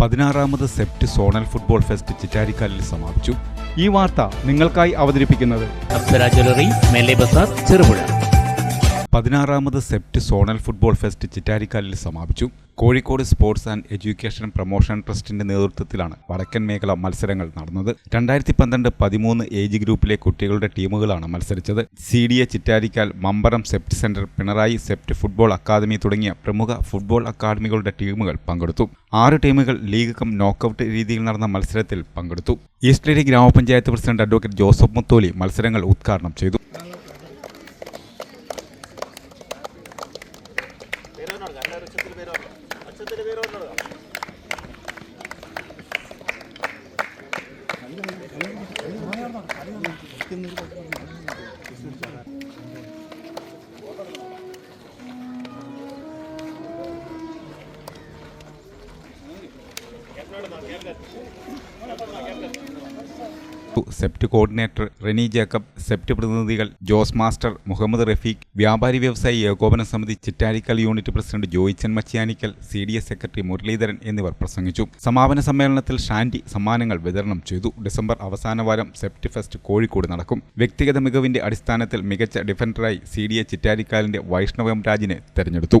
പതിനാറാമത് SEPT zonal football fest ചിറ്റാരിക്കാലിൽ സമാപിച്ചു. ഈ വാർത്ത നിങ്ങൾക്കായി അവതരിപ്പിക്കുന്നത് അപ്സര ജ്വല്ലറി മെല്ലെ ബസാർ ചെറുപുഴ. പതിനാറാമത് സെപ്റ്റ് സോണൽ ഫുട്ബോൾ ഫെസ്റ്റ് ചിറ്റാരിക്കാലിൽ സമാപിച്ചു. Kozhikode sports and education promotion ട്രസ്റ്റിന്റെ നേതൃത്വത്തിലാണ് വടക്കൻ മേഖല മത്സരങ്ങൾ നടന്നത്. രണ്ടായിരത്തി പന്ത്രണ്ട് പതിമൂന്ന് ഏജ് ഗ്രൂപ്പിലെ കുട്ടികളുടെ ടീമുകളാണ് മത്സരിച്ചത്. C D A Chittarikkal Mamparam SEPT centre Pinarayi SEPT football academy തുടങ്ങിയ പ്രമുഖ ഫുട്ബോൾ അക്കാദമികളുടെ ടീമുകൾ പങ്കെടുത്തു. ആറ് ടീമുകൾ ലീഗ് കം നോക്കൌട്ട് രീതിയിൽ നടന്ന മത്സരത്തിൽ പങ്കെടുത്തു. ഈസ്റ്റേരി ഗ്രാമപഞ്ചായത്ത് പ്രസിഡന്റ് അഡ്വക്കേറ്റ് ജോസഫ് മുത്തോലി മത്സരങ്ങൾ ഉദ്ഘാടനം ചെയ്തു. వేరే ఉన్నాడు అన్నారు అచ్యుతులు వేరే ఉన్నాడు అచ్యుతులు వేరే ఉన్నాడు కదా Sept coordinator Reni Jacob Sept പ്രതിനിധികൾ ജോസ് മാസ്റ്റർ മുഹമ്മദ് റഫീഖ് വ്യാപാരി വ്യവസായി ഏകോപന സമിതി Chittarikkal unit president Joichan Machiyanikkal C D S secretary Muraleedharan എന്നിവർ പ്രസംഗിച്ചു. സമാപന സമ്മേളനത്തിൽ ഷാൻഡി സമ്മാനങ്ങൾ വിതരണം ചെയ്തു. ഡിസംബർ അവസാന വാരം സെപ്റ്റ് ഫെസ്റ്റ് കോഴിക്കോട് നടക്കും. വ്യക്തിഗത മികവിന്റെ അടിസ്ഥാനത്തിൽ മികച്ച ഡിഫൻഡറായി സി ഡി എ ചിറ്റാരിക്കാലിന്റെ വൈഷ്ണവം രാജിനെ തെരഞ്ഞെടുത്തു.